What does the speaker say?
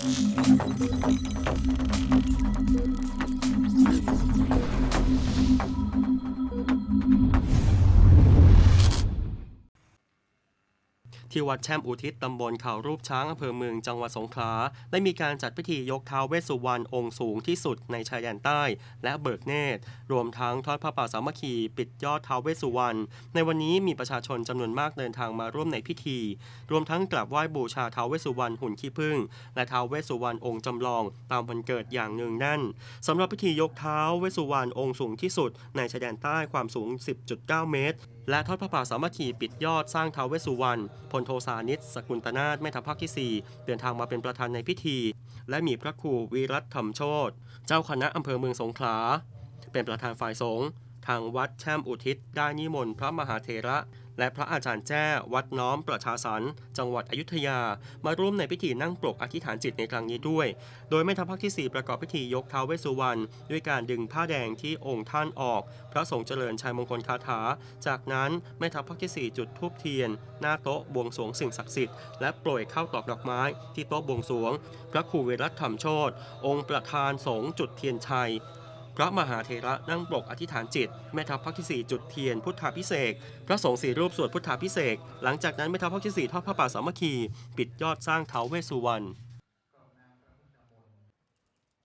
Thank you. ที่วัดแช่มอุทิศตำบลเขารูปช้างอำเภอเมืองจังหวัดสงขลาได้มีการจัดพิธียกท้าวเวสสุวรรณองค์สูงที่สุดในชายแดนใต้ และเบิกเนตร รวมทั้งทอดพระป่าสามัคคีปิดยอดท้าวเวสสุวรรณในวันนี้มีประชาชนจำนวนมากเดินทางมาร่วมในพิธี รวมทั้งกราบไหว้บูชาท้าวเวสสุวรรณหุ่นขี้ผึ้งและท้าวเวสสุวรรณองค์จำลอง ตามวันเกิดอย่างเนืองแน่นสำหรับพิธียกเท้าวเวสสุวรรณองค์สูงที่สุด ในชายแดนใต้ความสูง 10.9 เมตร และทอดพระป่าสามัคคีปิดยอดสร้างท้าวเวสุวรรณพลโทสานิตสกุลตนาถแม่ทัพภาคที่ 4 เดินทางมาเป็นประธานในพิธี และมีพระครูวีรัตธรรมโชตเจ้าคณะอำเภอเมืองสงขลา เป็นประธานฝ่ายสงฆ์ทางวัดแช่มอุทิศได้นิมนต์พระมหาเถระ และพระอาจารย์แจ้วัดน้อมประชาสรรจังหวัดอยุธยา มาร่วมในพิธีนั่งปลกอธิษฐานจิตในครั้งนี้ด้วย โดยแม่ทัพภาคที่ 4 ประกอบพิธียกท้าวเวสุวรรณด้วยการดึงผ้าแดงที่องค์ท่านออก พระสงฆ์เจริญชัยมงคลคาถา จากนั้นแม่ทัพภาคที่ 4 จุดธูปเทียน หน้าโต๊ะบวงสรวงสิ่งศักดิ์สิทธิ์และโปรยข้าวตอกดอกไม้ที่โต๊ะบวงสรวง พระครูเวรัตธรรมโชตองค์ประธานสงฆ์จุดเทียนชัย พระมหาเถระนั่งปลกอธิษฐานจิตแม่ทัพภาคที่ 4 จุดเทียนพุทธาพิเศษพระสงฆ์สี่รูปสวดพุทธาพิเศษหลังจากนั้นแม่ทัพภาคที่4ทอดพระป่าสามัคคี ปิดยอดสร้างเท้าเวสสุวรรณ